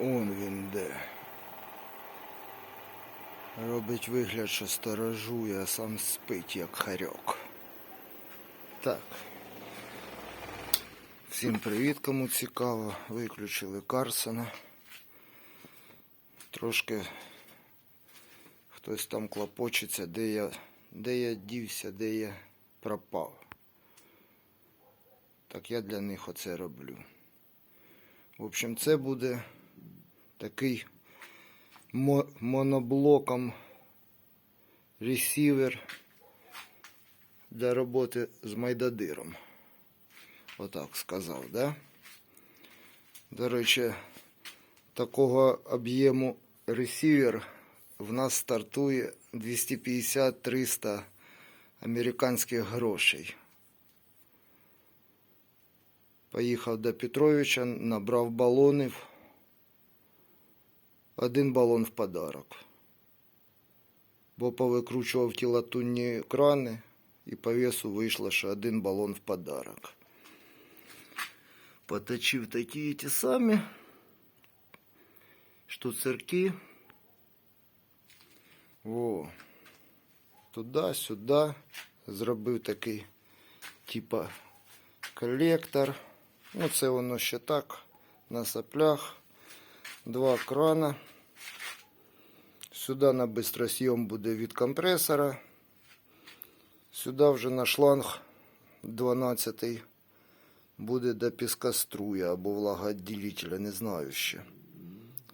Он він де. Робить вигляд, що сторожує, а сам спить, як харьок. Так. Всім привіт, кому цікаво. Виключили Карсона. Трошки хтось там клопочеться, де я, де я дівся, де я пропав. Так я для них оце роблю. В общем, це буде такий моноблоком ресівер для роботи з майдадиром. Отак сказав, да? До речі, такого об'єму ресівер в нас стартує 250-300 американських грошей. Поїхав до Петровича, набрав балонів. Один балон в подарок. Бо повикручував ті латунні крани, і по весу вийшло, що один балон в подарок. Поточив такі ті самі штуцерки. О, туди-сюди. Зробив такий, типа, колектор. Ну, це воно ще так, на соплях. Два крана. Сюди на бистросйом буде від компресора. Сюди вже на шланг 12 буде до піскоструя або влагоотделителя, не знаю ще.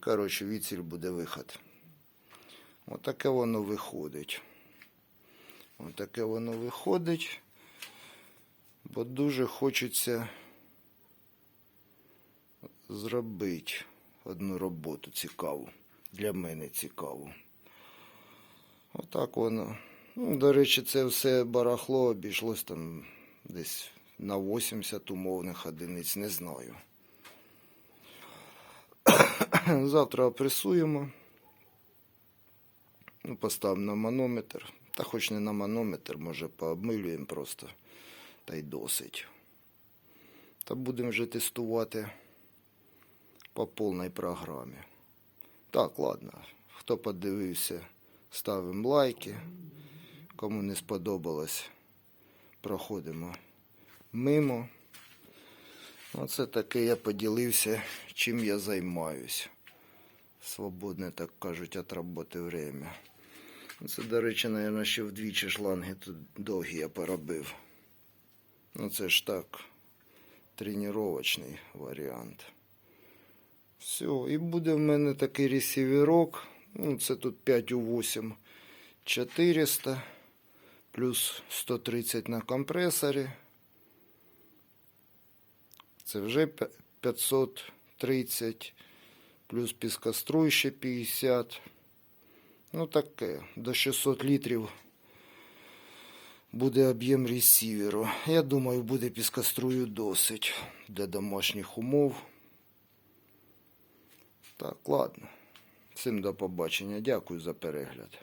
Коротше, відсіль буде виход. Отаке воно виходить. Отаке воно виходить. Бо дуже хочеться зробити одну роботу цікаву. Для мене цікаву. Отак воно. Ну, до речі, це все барахло обійшлось там десь на 80 умовних одиниць, не знаю. Завтра опресуємо. Ну, поставимо на манометр. Та хоч не на манометр, може пообмилюємо просто. Та й досить. Та будемо вже тестувати по повній програмі. Так, ладно. Хто подивився, ставимо лайки. Кому не сподобалось, проходимо мимо. Оце таке я поділився, чим я займаюсь. Свободне, так кажуть, від роботи время. Це, до речі, мабуть, ще вдвічі шланги тут довгі я поробив. Ну це ж так, тренувачний варіант. Все, і буде в мене такий ресіверок. Ну, це тут 5 у 8 400 плюс 130 на компресорі. Це вже 530 плюс піскоструй ще 50. Ну таке, до 600 літрів буде об'єм ресіверу. Я думаю, буде піскострую досить для домашніх умов. Так, ладно. Всім до побачення. Дякую за перегляд.